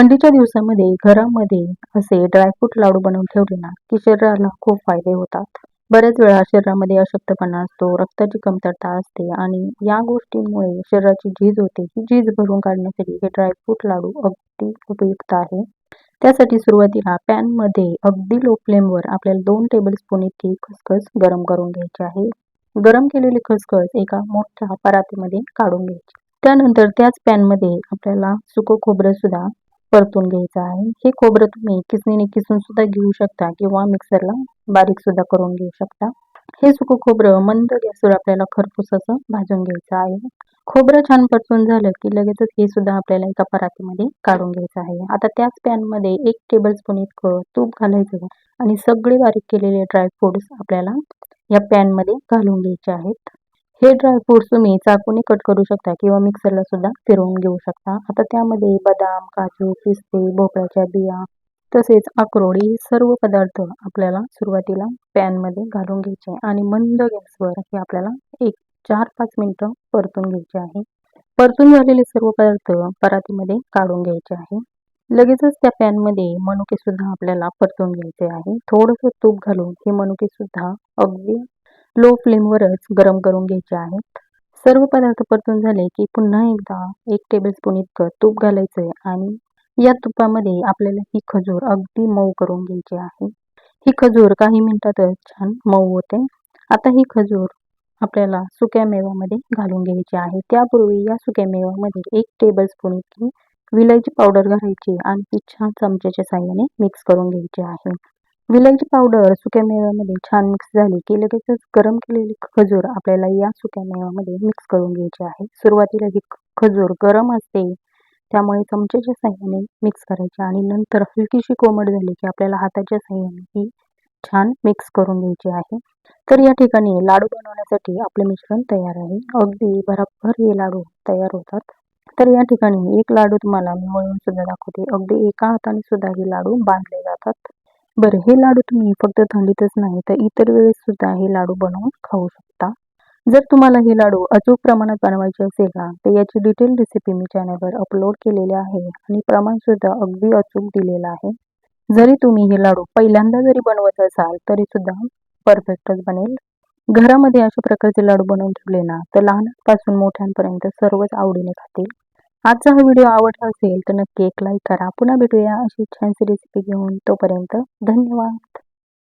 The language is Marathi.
थंडीच्या दिवसामध्ये घरामध्ये असे ड्रायफ्रूट लाडू बनवून ठेवले ना की शरीराला खूप फायदे होतात. बऱ्याच वेळा शरीरामध्ये अशक्तपणा असतो रक्ताची कमतरता असते आणि या गोष्टींमुळे शरीराची झीज होते. ही झीज भरून काढण्यासाठी हे ड्रायफ्रूट लाडू अगदी उपयुक्त आहे. त्यासाठी सुरुवातीला पॅनमध्ये अगदी लो फ्लेमवर आपल्याला दोन टेबल स्पून इतकी खसखस गरम करून घ्यायची आहे. गरम केलेली खसखस एका मोठ्या परातीमध्ये काढून घ्यायची. त्यानंतर त्याच पॅनमध्ये आपल्याला सुकं खोबरं सुद्धा परतून घ्यायचं आहे. हे खोबरं तुम्ही किसणीने किसून सुद्धा घेऊ शकता किंवा मिक्सरला बारीक सुद्धा करून घेऊ शकता. हे सुकं खोबरं मंद गॅसवर आपल्याला खरपूस असं भाजून घ्यायचं आहे. खोबरं छान परतून झालं की लगेचच हे सुद्धा आपल्याला एका परातीमध्ये काढून घ्यायचं आहे. आता त्याच पॅनमध्ये एक टेबल स्पून इतकं तूप घालायचं आणि सगळे बारीक केलेले ड्रायफ्रुट्स आपल्याला या पॅनमध्ये घालून घ्यायचे आहेत. हे ड्रायफ्रूट्स तुम्ही चाकूने कट करू शकता किंवा मिक्सरला सुद्धा फिरवून घेऊ शकता. आता त्यामध्ये बदाम काजू पिस्ते भोपळ्याच्या बिया तसेच अक्रोड हे सर्व पदार्थ आपल्याला सुरुवातीला पॅनमध्ये घालून घ्यायचे आणि मंद गॅसवर हे आपल्याला एक चार पाच मिनटं परतून घ्यायचे आहे. परतून झालेले सर्व पदार्थ परातीमध्ये काढून घ्यायचे आहे. लगेचच त्या पॅनमध्ये मनुके सुद्धा आपल्याला परतून घ्यायचे आहे. थोडंसं तूप घालून हे मनुके सुद्धा अगदी लो फ्लेमवरच गरम करून घ्यायचे आहेत. सर्व पदार्थ परतून झाले की पुन्हा एकदा एक टेबलस्पून इतकं तूप घालायचं आहे आणि या तुपामध्ये आपल्याला ही खजूर अगदी मऊ करून घ्यायची आहे. ही खजूर काही मिनिटातच छान मऊ होते. आता ही खजूर आपल्याला सुक्या मेव्यामध्ये घालून घ्यायची आहे. त्यापूर्वी या सुक्या मेव्यामध्ये एक टेबल स्पून इतकी विलायची पावडर घालायची आणि ती छान चमच्याच्या साह्याने मिक्स करून घ्यायची आहे. विलायची पावडर सुक्या मेव्यामध्ये छान मिक्स झाली की लगेचच गरम केलेली खजूर आपल्याला या सुक्या मेव्यामध्ये मिक्स करून घ्यायची आहे. सुरुवातीला ही खजूर गरम असते त्यामुळे चमच्याच्या साह्याने मिक्स करायची आणि नंतर हलकीशी कोमट झाली की आपल्याला हाताच्या साह्याने ही छान मिक्स करून घ्यायची आहे. तर या ठिकाणी लाडू बनवण्यासाठी आपले मिश्रण तयार आहे. अगदी भराभर हे लाडू तयार होतात. तर या ठिकाणी एक लाडू तुम्हाला मी वळून सुद्धा दाखवते. अगदी एका हाताने सुद्धा हे लाडू बांधले जातात. बरं हे लाडू तुम्ही फक्त थंडीतच नाही तर इतर वेळेस सुद्धा हे लाडू बनवून खाऊ शकता. जर तुम्हाला हे लाडू अचूक प्रमाणात बनवायचे असेल ना तर याची डिटेल रेसिपी मी चॅनलवर अपलोड केलेली आहे आणि प्रमाण सुद्धा अगदी अचूक दिलेलं आहे. जरी तुम्ही हे लाडू पहिल्यांदा जरी बनवत असाल तरी सुद्धा परफेक्टच बनेल. घरामध्ये अशा प्रकारचे लाडू बनवून ठेवले ना तर लहानांपासून मोठ्यांपर्यंत सर्वच आवडीने खातील. आजचा हा व्हिडिओ आवडला असेल तर नक्की एक लाईक करा. पुन्हा भेटूया अशी छानशी रेसिपी घेऊन. तोपर्यंत धन्यवाद.